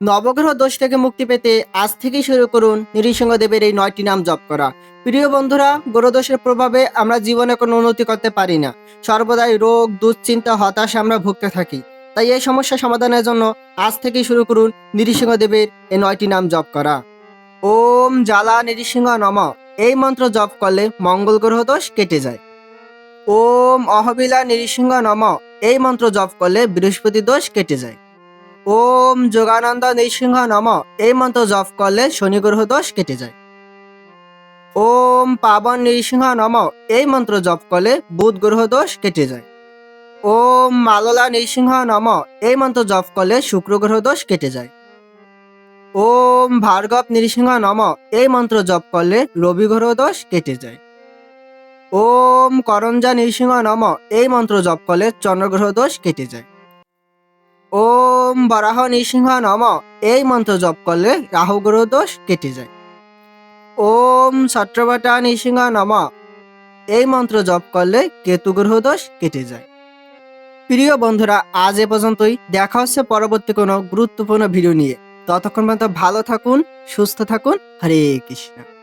নবগ্রহ দোষ থেকে মুক্তি পেতে আজ থেকেই শুরু করুন নৃসিংহদেবের এই নয়টি নাম জপ করা। প্রিয় বন্ধুরা গ্রহদোষের প্রভাবে আমরা জীবনে কোনো উন্নতি করতে পারি না। সর্বদাই রোগ, দুশ্চিন্তা, হতাশ আমরা ভুগতে থাকি। তাই এই সমস্যা সমাধানের জন্য আজ থেকেই শুরু করুন নৃসিংহদেবের এই নয়টি নাম জপ করা। ওম জ্বালা নৃসিংহ নম। এই মন্ত্র জপ করলে মঙ্গল গ্রহ দোষ কেটে যায়। ওম অহবিলা নৃসিংহ নম। এই মন্ত্র জপ করলে বৃহস্পতি দোষ কেটে যায়। ওম যোগানন্দ নৃসিংহ নম। এই মন্ত্র জপ করলে শনি গ্রহ দোষ কেটে যায়। ওম পাবন নৃসিংহ নম। এই মন্ত্র জপ করলে বুধ গ্রহ দোষ কেটে যায়। ওম মাললা নৃসিংহ নম। এই মন্ত্র জপ করলে শুক্র গ্রহ দোষ কেটে যায়। ওম ভার্গব নৃসিংহ নম। এই মন্ত্র জপ করলে রবি গ্রহ দোষ কেটে যায়। ওম করঞ্জা নৃসিংহ নম। এই মন্ত্র জপ করলে চন্দ্রগ্রহ দোষ কেটে যায়। ওম বরাহ নৃসিংহ নম। এই মন্ত্র জপ করলে রাহু গ্রহ দোষ কেটে যায়। ওম ছত্রবটা নৃসিংহ নম। এই মন্ত্র জপ করলে কেতু গ্রহ দোষ কেটে যায়। প্রিয় বন্ধুরা, আজ এ পর্যন্তই। দেখা হচ্ছে পরবর্তী কোনো গুরুত্বপূর্ণ ভিডিও নিয়ে। ততক্ষণ পর্যন্ত ভালো থাকুন, সুস্থ থাকুন। হরে কৃষ্ণ।